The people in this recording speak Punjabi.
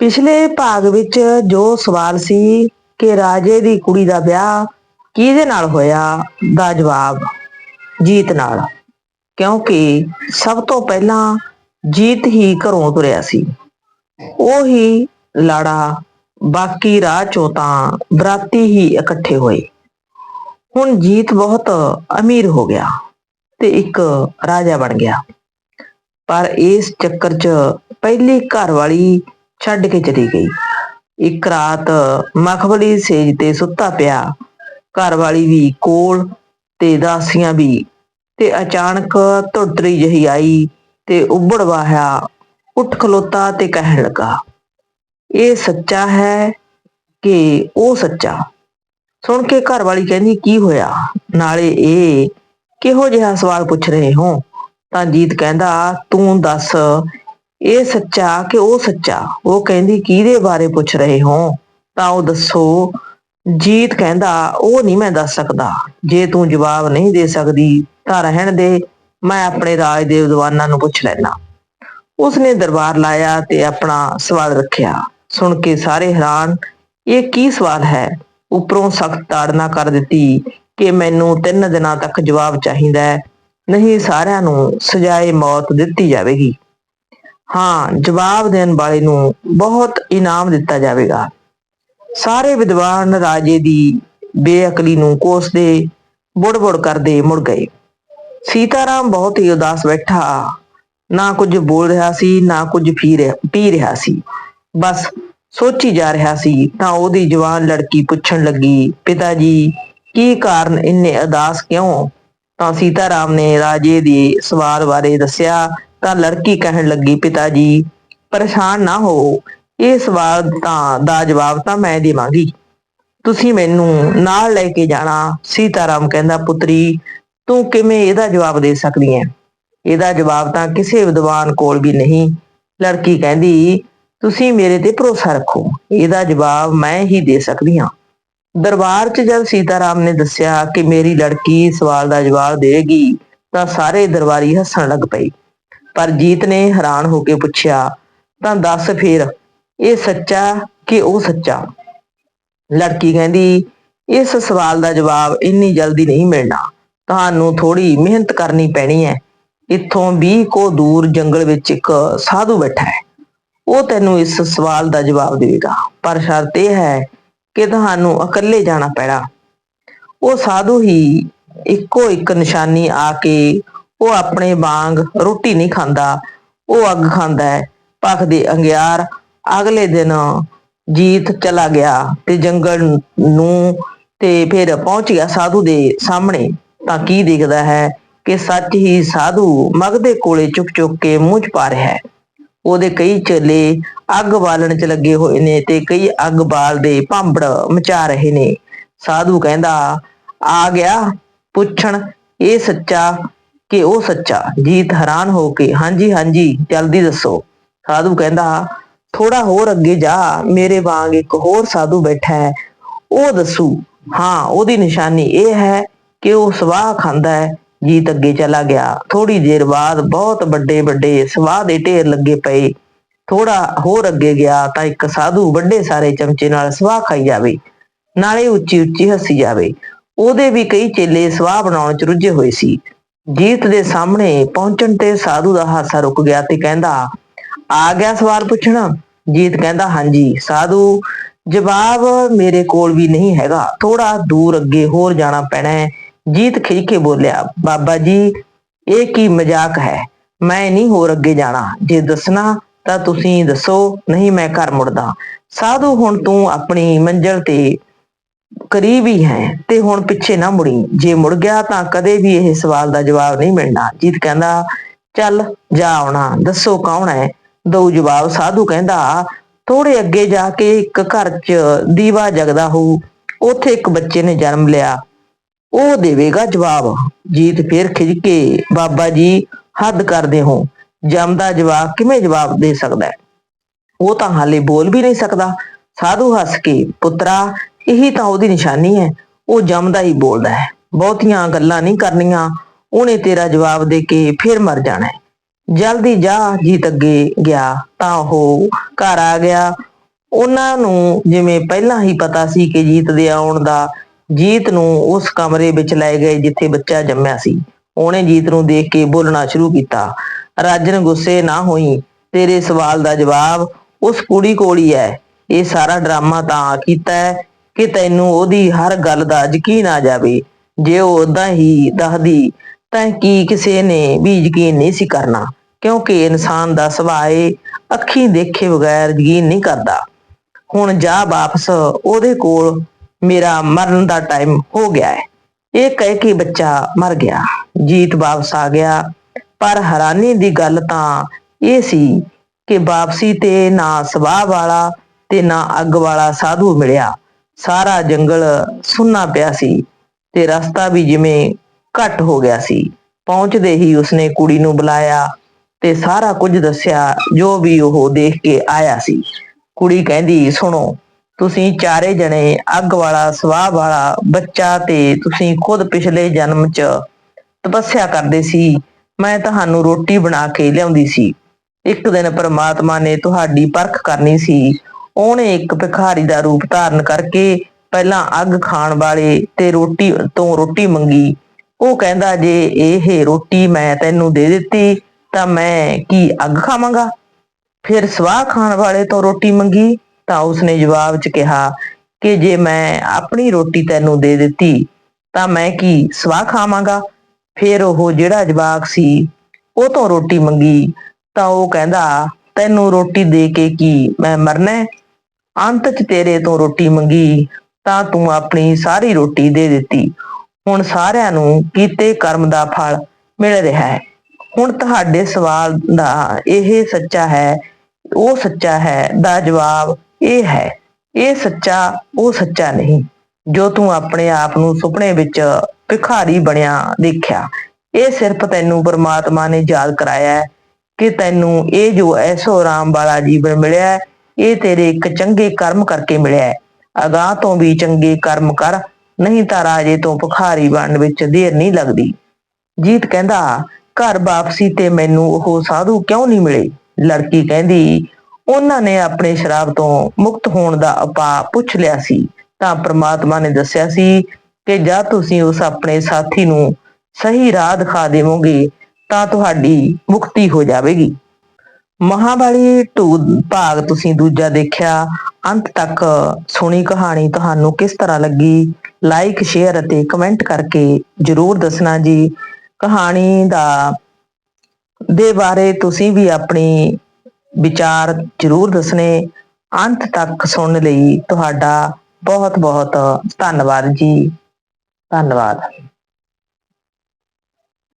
ਪਿਛਲੇ ਭਾਗ ਵਿੱਚ ਜੋ ਸਵਾਲ ਸੀ ਕਿ ਰਾਜੇ ਦੀ ਕੁੜੀ ਦਾ ਵਿਆਹ ਕਿਹਦੇ ਨਾਲ ਹੋਇਆ, ਦਾ ਜਵਾਬ ਜੀਤ ਨਾਲ, ਕਿਉਂਕਿ ਸਭ ਤੋਂ ਪਹਿਲਾਂ ਜੀਤ ਹੀ ਘਰੋਂ ਤੁਰਿਆ ਸੀ। ਉਹ ਹੀ ਲਾੜਾ ਬਾਕੀ ਰਾਹ ਚੋਂ ਤਾਂ ਬਰਾਤੀ ਹੀ ਇਕੱਠੇ ਹੋਏ। ਹੁਣ ਜੀਤ ਬਹੁਤ ਅਮੀਰ ਹੋ ਗਿਆ ਤੇ ਇੱਕ ਰਾਜਾ ਬਣ ਗਿਆ। ਪਰ ਇਸ ਚੱਕਰ 'ਚ ਪਹਿਲੀ ਘਰ ਵਾਲੀ ਛੱਡ ਕੇ ਚਲੀ ਗਈ। ਇੱਕ ਰਾਤ ਮਖਬਲੀ ਸੇਜ ਤੇ ਸੁੱਤਾ ਪਿਆ। ਘਰ ਵਾਲੀ ਵੀ ਕੋਲ ਤੇ ਦਾਸੀਆਂ ਵੀ। ਤੇ ਅਚਾਨਕ ਧੁਰਤਰੀ ਜਿਹੀ ਆਈ ਤੇ ਉੱਬੜ ਵਾਹਿਆ, ਉੱਠ ਖਲੋਤਾ ਤੇ ਕਹਿਣ ਲੱਗਾ, ਇਹ ਸੱਚਾ ਹੈ ਕਿ ਉਹ ਸੱਚਾ? ਸੁਣ ਕੇ ਘਰ ਵਾਲੀ ਕਹਿੰਦੀ, ਕੀ ਹੋਇਆ? ਨਾਲੇ ਇਹ ਕਿਹੋ ਜਿਹਾ ਸਵਾਲ ਪੁੱਛ ਰਹੇ ਹੋ? ਤਾਂ ਜੀਤ ਕਹਿੰਦਾ, ਤੂੰ ਦੱਸ ਇਹ ਸੱਚਾ ਕਿ ਉਹ ਸੱਚਾ? ਉਹ ਕਹਿੰਦੀ, ਕਿਹਦੇ ਬਾਰੇ ਪੁੱਛ ਰਹੇ ਹੋ? ਤਾਂ ਉਹ ਦੱਸੋ, ਜੀਤ ਕਹਿੰਦਾ, ਉਹ ਨਹੀਂ ਮੈਂ ਦੱਸ ਸਕਦਾ। ਜੇ ਤੂੰ ਜਵਾਬ ਨਹੀਂ ਦੇ ਸਕਦੀ, ਤਾਂ ਰਹਿਣ ਦੇ। ਮੈਂ ਆਪਣੇ ਰਾਜ ਦੇ ਵਿਦਵਾਨਾਂ ਨੂੰ ਪੁੱਛ ਲੈਣਾ ਉਸਨੇ ਦਰਬਾਰ ਲਾਇਆ ਤੇ ਆਪਣਾ ਸਵਾਲ ਰੱਖਿਆ। ਸੁਣ ਕੇ ਸਾਰੇ ਹੈਰਾਨ। ਇਹ ਕੀ ਸਵਾਲ ਹੈ? ਉੱਪਰੋਂ ਸਖਤ ਤਾੜਨਾ ਕਰ ਦਿੱਤੀ ਕਿ ਮੈਨੂੰ ਤਿੰਨ ਦਿਨਾਂ ਤੱਕ ਜਵਾਬ ਚਾਹੀਦਾ ਹੈ। ਨਹੀਂ ਸਾਰਿਆਂ ਨੂੰ ਸਜ਼ਾਏ ਮੌਤ ਦਿੱਤੀ ਜਾਵੇਗੀ। ਹਾਂ, ਜਵਾਬ ਦੇਣ ਵਾਲੇ ਨੂੰ ਬਹੁਤ ਇਨਾਮ ਦਿੱਤਾ ਜਾਵੇਗਾ। ਸਾਰੇ ਵਿਦਵਾਨ ਰਾਜੇ ਦੀ ਬੇਅਕਲੀ ਨੂੰ ਕੋਸਦੇ, ਬੁੜ-ਬੁੜ ਕਰਦੇ ਮੁੜ ਗਏ। ਸੀਤਾਰਾਮ ਬਹੁਤ ਹੀ ਉਦਾਸ ਬੈਠਾ। ਨਾ ਕੁਝ ਬੋਲ ਰਿਹਾ ਸੀ, ਨਾ ਕੁਝ ਪੀ ਰਿਹਾ ਪੀ ਰਿਹਾ ਸੀ। ਬਸ ਸੋਚੀ ਜਾ ਰਿਹਾ ਸੀ, ਤਾਂ ਉਹਦੀ ਜਵਾਨ ਲੜਕੀ ਪੁੱਛਣ ਲੱਗੀ, ਪਿਤਾ ਜੀ, ਕੀ ਕਾਰਨ ਇੰਨੇ ਉਦਾਸ ਕਿਉਂ? ਤਾਂ ਸੀਤਾਰਾਮ ਨੇ ਰਾਜੇ ਦੇ ਸਵਾਲ ਬਾਰੇ ਦੱਸਿਆ ਤਾਂ ਲੜਕੀ ਕਹਿਣ ਲੱਗੀ, ਪਿਤਾ ਜੀ, ਪਰੇਸ਼ਾਨ ਨਾ ਹੋ ਇਹ ਸਵਾਲ ਤਾਂ, ਦਾ ਜਵਾਬ ਤਾਂ ਮੈਂ ਦੇਵਾਂਗੀ। ਤੁਸੀਂ ਮੈਨੂੰ ਨਾਲ ਲੈ ਕੇ ਜਾਣਾ। ਸੀਤਾਰਾਮ ਕਹਿੰਦਾ, ਪੁੱਤਰੀ, ਤੂੰ ਕਿਵੇਂ ਇਹਦਾ ਜਵਾਬ ਦੇ ਸਕਦੀ ਹੈ ਇਹਦਾ ਜਵਾਬ ਤਾਂ ਕਿਸੇ ਵਿਦਵਾਨ ਕੋਲ ਵੀ ਨਹੀਂ। ਲੜਕੀ ਕਹਿੰਦੀ, ਤੁਸੀਂ ਮੇਰੇ ਤੇ ਭਰੋਸਾ ਰੱਖੋ। ਇਹਦਾ ਜਵਾਬ ਮੈਂ ਹੀ ਦੇ ਸਕਦੀ ਹਾਂ। ਦਰਬਾਰ 'ਚ ਜਦ ਸੀਤਾਰਾਮ ਨੇ ਦੱਸਿਆ ਕਿ ਮੇਰੀ ਲੜਕੀ ਸਵਾਲ ਦਾ ਜਵਾਬ ਦੇਗੀ ਤਾਂ ਸਾਰੇ ਦਰਬਾਰੀ ਹੱਸਣ ਲੱਗ ਪਏ। ਪਰ ਜੀਤ ਨੇ ਹੈਰਾਨ ਹੋ ਕੇ ਪੁੱਛਿਆ, ਤਾਂ ਦੱਸ ਫੇਰ, ਇਹ ਸੱਚਾ ਕਿ ਉਹ ਸੱਚਾ? ਲੜਕੀ ਕਹਿੰਦੀ, ਇਸ ਸਵਾਲ ਦਾ ਜਵਾਬ ਇੰਨੀ ਜਲਦੀ ਨਹੀਂ ਮਿਲਣਾ। ਤੁਹਾਨੂੰ ਥੋੜੀ ਮਿਹਨਤ ਕਰਨੀ ਪੈਣੀ ਹੈ। ਇੱਥੋਂ 20 ਕੋ ਦੂਰ ਜੰਗਲ ਵਿੱਚ ਇੱਕ ਸਾਧੂ ਬੈਠਾ ਹੈ। ਉਹ ਤੈਨੂੰ ਇਸ ਸਵਾਲ ਦਾ ਜਵਾਬ ਦੇਵੇਗਾ। ਪਰ ਸ਼ਰਤ ਇਹ ਹੈ ਕਿ ਤੁਹਾਨੂੰ ਇਕੱਲੇ ਜਾਣਾ ਪੈਣਾ। ਉਹ ਸਾਧੂ ਹੀ ਇੱਕੋ ਇੱਕ ਨਿਸ਼ਾਨੀ ਆ ਕੇ ਉਹ ਆਪਣੇ ਵਾਂਗ ਰੋਟੀ ਨਹੀਂ ਖਾਂਦਾ, ਉਹ ਅੱਗ ਖਾਂਦਾ ਹੈ। ਭਖ ਦੇ ਅੰਗਿਆਰ ਅਗਲੇ ਦਿਨ ਜੀਤ ਚਲਾ ਗਿਆ ਤੇ ਜੰਗਲ ਨੂੰ ਤੇ ਫਿਰ ਪਹੁੰਚ ਗਿਆ ਸਾਧੂ ਦੇ ਸਾਹਮਣੇ। ਤਾਂ ਕੀ ਦੇਖਦਾ ਹੈ ਕਿ ਸੱਚ ਹੀ ਸਾਧੂ ਮਗਦੇ ਕੋਲੇ ਚੁੱਕ ਚੁੱਕ ਕੇ ਮੂੰਹ ਚ ਪਾ ਰਿਹਾ ਹੈ। ਉਹਦੇ ਕਈ ਚੇਲੇ ਅੱਗ ਬਾਲਣ ਚ ਲੱਗੇ ਹੋਏ ਨੇ ਤੇ ਕਈ ਅੱਗ ਬਾਲਦੇ ਭਾਂਬੜ ਮਚਾ ਰਹੇ ਨੇ। ਸਾਧੂ ਕਹਿੰਦਾ, ਆ ਗਿਆ ਪੁੱਛਣ, ਇਹ ਸੱਚਾ ਕਿ ਉਹ ਸੱਚਾ ਜੀਤ ਹੈਰਾਨ ਹੋ ਕੇ, ਹਾਂਜੀ ਹਾਂਜੀ, ਜਲਦੀ ਦੱਸੋ। ਸਾਧੂ ਕਹਿੰਦਾ ਥੋੜਾ ਹੋਰ ਅੱਗੇ ਜਾ, ਮੇਰੇ ਵਾਂਗ ਇੱਕ ਹੋਰ ਸਾਧੂ ਬੈਠਾ ਹੈ। ਉਹ ਦੱਸੂ, ਹਾਂ, ਉਹਦੀ ਨਿਸ਼ਾਨੀ ਇਹ ਹੈ ਕਿ ਉਹ ਸਵਾਹ ਖਾਂਦਾ ਹੈ। ਜੀਤ ਅੱਗੇ ਚਲਾ ਗਿਆ। ਥੋੜੀ ਦੇਰ ਬਾਅਦ ਬਹੁਤ ਵੱਡੇ ਵੱਡੇ ਸਵਾਹ ਦੇ ਢੇਰ ਲੱਗੇ ਪਏ। ਥੋੜਾ ਹੋਰ ਅੱਗੇ ਗਿਆ ਤਾਂ ਇੱਕ ਸਾਧੂ ਵੱਡੇ ਸਾਰੇ ਚਮਚੇ ਨਾਲ ਸਵਾਹ ਖਾਈ ਜਾਵੇ। ਨਾਲੇ ਉੱਚੀ ਉੱਚੀ ਹੱਸੀ ਜਾਵੇ। ਉਹਦੇ ਵੀ ਕਈ ਚੇਲੇ ਸਵਾਹ ਬਣਾਉਣ ਚ ਰੁੱਝੇ ਹੋਏ ਸੀ। ਜੀਤ ਦੇ ਸਾਹਮਣੇ ਪਹੁੰਚਣ ਤੇ ਸਾਧੂ ਦਾ ਹਾਸਾ ਰੁਕ ਗਿਆ ਤੇ ਕਹਿੰਦਾ, ਆ ਗਿਆ ਸਵਾਲ ਪੁੱਛਣਾ? ਜੀਤ ਕਹਿੰਦਾ, ਹਾਂਜੀ, ਸਾਧੂ, ਜਵਾਬ ਮੇਰੇ ਕੋਲ ਵੀ ਨਹੀਂ ਹੈਗਾ। ਥੋੜਾ ਦੂਰ ਅੱਗੇ ਹੋਰ ਜਾਣਾ ਪੈਣਾ ਹੈ। ਜੀਤ ਖਿੱਚ ਕੇ ਬੋਲਿਆ, ਬਾਬਾ ਜੀ, ਇਹ ਕੀ ਮਜ਼ਾਕ ਹੈ? ਮੈਂ ਨਹੀਂ ਹੋਰ ਅੱਗੇ ਜਾਣਾ। ਜੇ ਦੱਸਣਾ ਤਾਂ ਤੁਸੀਂ ਦੱਸੋ, ਨਹੀਂ ਮੈਂ ਘਰ ਮੁੜਦਾ। ਸਾਧੂ, ਹੁਣ ਤੂੰ ਆਪਣੀ ਮੰਜ਼ਲ ਤੇ ਕਰੀਬ ਹੀ ਹੈ ਤੇ ਹੁਣ ਪਿੱਛੇ ਨਾ ਮੁੜੀ। ਜੇ ਮੁੜ ਗਿਆ ਤਾਂ ਕਦੇ ਵੀ ਇਹ ਸਵਾਲ ਦਾ ਜਵਾਬ ਨਹੀਂ ਮਿਲਣਾ। ਜੀਤ ਕਹਿੰਦਾ, ਚੱਲ ਜਾ ਆਉਣਾ। ਦੱਸੋ ਕੌਣ ਹੈ? ਦੋ ਜਵਾਬ, ਸਾਧੂ ਕਹਿੰਦਾ ਥੋੜੇ ਅੱਗੇ ਜਾ ਕੇ ਇੱਕ ਘਰ 'ਚ ਦੀਵਾ ਜਗਦਾ ਹੋਊ। ਉੱਥੇ ਇੱਕ ਬੱਚੇ ਨੇ ਜਨਮ ਲਿਆ। ਉਹ ਦੇਵੇਗਾ ਜਵਾਬ। ਜੀਤ ਫੇਰ ਖਿੱਚ ਕੇ ਬਾਬਾ ਜੀ, ਹੱਦ ਕਰਦੇ ਹੋ। ਜੰਮਦਾ ਜਵਾਬ ਕਿਵੇਂ ਜਵਾਬ ਦੇ ਸਕਦਾ ਉਹ ਤਾਂ ਹਾਲੇ ਬੋਲ ਵੀ ਨਹੀਂ ਸਕਦਾ। ਸਾਧੂ ਹੱਸ ਕੇ, ਪੁੱਤਰਾ ਇਹੀ ਤਾਂ ਉਹਦੀ ਨਿਸ਼ਾਨੀ ਹੈ। ਉਹ ਜੰਮਦਾ ਹੀ ਬੋਲਦਾ ਹੈ। ਬਹੁਤੀਆਂ ਗੱਲਾਂ ਨਹੀਂ ਕਰਨੀਆਂ। ਉਹਨੇ ਤੇਰਾ ਜਵਾਬ ਦੇ ਕੇ ਫਿਰ ਮਰ ਜਾਣਾ ਹੈ। ਜਲਦੀ ਜਾ, ਜੀਤ ਅੱਗੇ ਗਿਆ। ਤਾਂ ਉਹ ਘਰ ਆ ਗਿਆ। ਉਹਨਾਂ ਨੂੰ ਜਿਵੇਂ ਪਹਿਲਾਂ ਹੀ ਪਤਾ ਸੀ ਕਿ ਜੀਤ ਦੇ ਆਉਣ ਦਾ, ਜੀਤ ਨੂੰ ਉਸ ਕਮਰੇ ਵਿੱਚ ਲੈ ਗਏ ਜਿੱਥੇ ਬੱਚਾ ਜੰਮਿਆ ਸੀ। ਉਹਨੇ ਜੀਤ ਨੂੰ ਦੇਖ ਕੇ ਬੋਲਣਾ ਸ਼ੁਰੂ ਕੀਤਾ। ਰਾਜਨ ਗੁੱਸੇ ਨਾ ਹੋਈ। ਤੇਰੇ ਸਵਾਲ ਦਾ ਜਵਾਬ ਉਸ ਕੁੜੀ ਕੋਲ ਹੀ ਹੈ। ਇਹ ਸਾਰਾ ਡਰਾਮਾ ਤਾਂ ਕੀਤਾ ਹੈ। ਕਿ ਤੈਨੂੰ ਉਹਦੀ ਹਰ ਗੱਲ ਦਾ ਯਕੀਨ ਆ ਜਾਵੇ। ਜੇ ਉਹ ਉਦਾਂ ਹੀ ਦੱਸਦੀ, ਤਾਂ ਕੀ ਕਿਸੇ ਨੇ ਵੀ ਯਕੀਨ ਨਹੀਂ ਸੀ ਕਰਨਾ? ਕਿਉਂਕਿ ਇਨਸਾਨ ਦਾ ਸੁਭਾਅ ਏ, ਅੱਖੀਂ ਦੇਖੇ ਬਗੈਰ ਯਕੀਨ ਨਹੀਂ ਕਰਦਾ। ਹੁਣ ਜਾ ਵਾਪਸ, ਉਹਦੇ ਕੋਲ ਮੇਰਾ ਮਰਨ ਦਾ ਟਾਈਮ ਹੋ ਗਿਆ ਹੈ। ਇਹ ਕਹਿ ਕੇ ਬੱਚਾ ਮਰ ਗਿਆ। ਜੀਤ ਵਾਪਸ ਆ ਗਿਆ। ਪਰ ਹੈਰਾਨੀ ਦੀ ਗੱਲ ਤਾਂ ਇਹ ਸੀ ਕਿ ਵਾਪਸੀ ਤੇ ਨਾ ਸੁਭਾਅ ਵਾਲਾ ਤੇ ਨਾ ਅੱਗ ਵਾਲਾ ਸਾਧੂ ਮਿਲਿਆ। ਸਾਰਾ ਜੰਗਲ ਸੁੰਨਾ ਪਿਆ ਸੀ ਤੇ ਰਸਤਾ ਵੀ ਜਿਵੇਂ ਘੱਟ ਹੋ ਗਿਆ ਸੀ। ਪਹੁੰਚਦੇ ਹੀ ਉਸਨੇ ਕੁੜੀ ਨੂੰ ਬੁਲਾਇਆ ਤੇ ਸਾਰਾ ਕੁਝ ਦੱਸਿਆ, ਜੋ ਵੀ ਉਹ ਦੇਖ ਕੇ ਆਇਆ ਸੀ। ਕੁੜੀ ਕਹਿੰਦੀ, ਸੁਣੋ, ਤੁਸੀਂ ਚਾਰੇ ਜਣੇ ਅੱਗ ਵਾਲਾ ਸੁਭਾਅ ਵਾਲਾ ਬੱਚਾ ਤੇ ਤੁਸੀਂ ਖੁਦ ਪਿਛਲੇ ਜਨਮ 'ਚ ਤਪੱਸਿਆ ਕਰਦੇ ਸੀ। ਮੈਂ ਤੁਹਾਨੂੰ ਰੋਟੀ ਬਣਾ ਕੇ ਲਿਆਉਂਦੀ ਸੀ। ਇੱਕ ਦਿਨ ਪਰਮਾਤਮਾ ਨੇ ਤੁਹਾਡੀ ਪਰਖ ਕਰਨੀ ਸੀ। ਉਹਨੇ ਇੱਕ ਭਿਖਾਰੀ ਦਾ ਰੂਪ ਧਾਰਨ ਕਰਕੇ ਪਹਿਲਾਂ ਅੱਗ ਖਾਣ ਵਾਲੇ ਤੇ ਰੋਟੀ ਤੋਂ ਰੋਟੀ ਮੰਗੀ। ਉਹ ਕਹਿੰਦਾ, ਜੇ ਇਹ ਰੋਟੀ ਮੈਂ ਤੈਨੂੰ ਦੇ ਦਿੱਤੀ, ਤਾਂ ਮੈਂ ਕੀ ਅੱਗ ਖਾਵਾਂਗਾ? ਫਿਰ ਸਵਾਹ ਖਾਣ ਵਾਲੇ ਤੋਂ ਰੋਟੀ ਮੰਗੀ, ਤਾਂ ਉਸਨੇ ਜਵਾਬ 'ਚ ਕਿਹਾ ਕਿ ਜੇ ਮੈਂ ਆਪਣੀ ਰੋਟੀ ਤੈਨੂੰ ਦੇ ਦਿੱਤੀ, ਤਾਂ ਮੈਂ ਕੀ ਸਵਾਹ ਖਾਵਾਂਗਾ? ਫਿਰ ਉਹ ਜਿਹੜਾ ਜਵਾਕ ਸੀ, ਉਹ ਤੋਂ ਰੋਟੀ ਮੰਗੀ, ਤਾਂ ਉਹ ਕਹਿੰਦਾ, ਤੈਨੂੰ ਰੋਟੀ ਦੇ ਕੇ ਕੀ ਮੈਂ ਮਰਨਾ ਅੰਤ 'ਚ ਤੇਰੇ ਤੋਂ ਰੋਟੀ ਮੰਗੀ ਤਾਂ ਤੂੰ ਆਪਣੀ ਸਾਰੀ ਰੋਟੀ ਦੇ ਦਿੱਤੀ। ਹੁਣ ਸਾਰਿਆਂ ਨੂੰ ਕੀਤੇ ਕਰਮ ਦਾ ਫਲ ਮਿਲ ਰਿਹਾ ਹੈ। ਹੁਣ ਤੁਹਾਡੇ ਸਵਾਲ ਦਾ ਇਹ ਸੱਚਾ ਹੈ ਉਹ ਸੱਚਾ ਹੈ ਦਾ ਜਵਾਬ ਇਹ ਹੈ ਇਹ ਸੱਚਾ ਉਹ ਸੱਚਾ ਨਹੀਂ। ਜੋ ਤੂੰ ਆਪਣੇ ਆਪ ਨੂੰ ਸੁਪਨੇ ਵਿੱਚ ਭਿਖਾਰੀ ਬਣਿਆ ਦੇਖਿਆ ਇਹ ਸਿਰਫ ਤੈਨੂੰ ਪਰਮਾਤਮਾ ਨੇ ਯਾਦ ਕਰਾਇਆ ਹੈ ਕਿ ਤੈਨੂੰ ਇਹ ਜੋ ਐਸੋ ਆਰਾਮ ਵਾਲਾ ਜੀਵਨ ਮਿਲਿਆ ਹੈ, ਇਹ ਤੇਰੇ ਇੱਕ ਚੰਗੇ ਕਰਮ ਕਰਕੇ ਮਿਲਿਆ ਹੈ। ਅਗਾਹ ਤੋਂ ਵੀ ਚੰਗੇ ਕਰਮ ਕਰ, ਨਹੀਂ ਤਾਂ ਰਾਜੇ ਤੋਂ ਭਿਖਾਰੀ ਬਣਨ ਵਿੱਚ ਦੇਰ ਨਹੀਂ ਲੱਗਦੀ। ਜੀਤ ਕਹਿੰਦਾ, ਘਰ ਵਾਪਸੀ ਤੇ ਮੈਨੂੰ ਉਹ ਸਾਧੂ ਕਿਉਂ ਨਹੀਂ ਮਿਲੇ? ਲੜਕੀ ਕਹਿੰਦੀ, ਉਹਨਾਂ ਨੇ ਆਪਣੇ ਸ਼ਰਾਬ ਤੋਂ ਮੁਕਤ ਹੋਣ ਦਾ ਉਪਾਅ ਪੁੱਛ ਲਿਆ ਸੀ। ਤਾਂ ਪ੍ਰਮਾਤਮਾ ਨੇ ਦੱਸਿਆ ਸੀ ਕਿ ਜਦ ਤੁਸੀਂ ਉਸ ਆਪਣੇ ਸਾਥੀ ਨੂੰ ਸਹੀ ਰਾਹ ਦਿਖਾ ਦੇਵੋਗੇ, ਤਾਂ ਤੁਹਾਡੀ ਮੁਕਤੀ ਹੋ ਜਾਵੇਗੀ। ਮਹਾਬਲੀ 2 ਭਾਗ ਤੁਸੀਂ ਦੂਜਾ ਦੇਖਿਆ, ਅੰਤ ਤੱਕ ਸੁਣੀ ਕਹਾਣੀ ਤੁਹਾਨੂੰ ਕਿਸ ਤਰ੍ਹਾਂ ਲੱਗੀ? ਲਾਈਕ ਸ਼ੇਅਰ ਅਤੇ ਕਮੈਂਟ ਕਰਕੇ ਜਰੂਰ ਦੱਸਣਾ ਜੀ। ਕਹਾਣੀ ਦਾ, ਦੇ ਬਾਰੇ ਤੁਸੀਂ ਵੀ ਆਪਣੀ ਵਿਚਾਰ ਜਰੂਰ ਦੱਸਣੇ। ਅੰਤ ਤੱਕ ਸੁਣਨ ਲਈ ਤੁਹਾਡਾ ਬਹੁਤ ਬਹੁਤ ਧੰਨਵਾਦ ਜੀ। ਧੰਨਵਾਦ।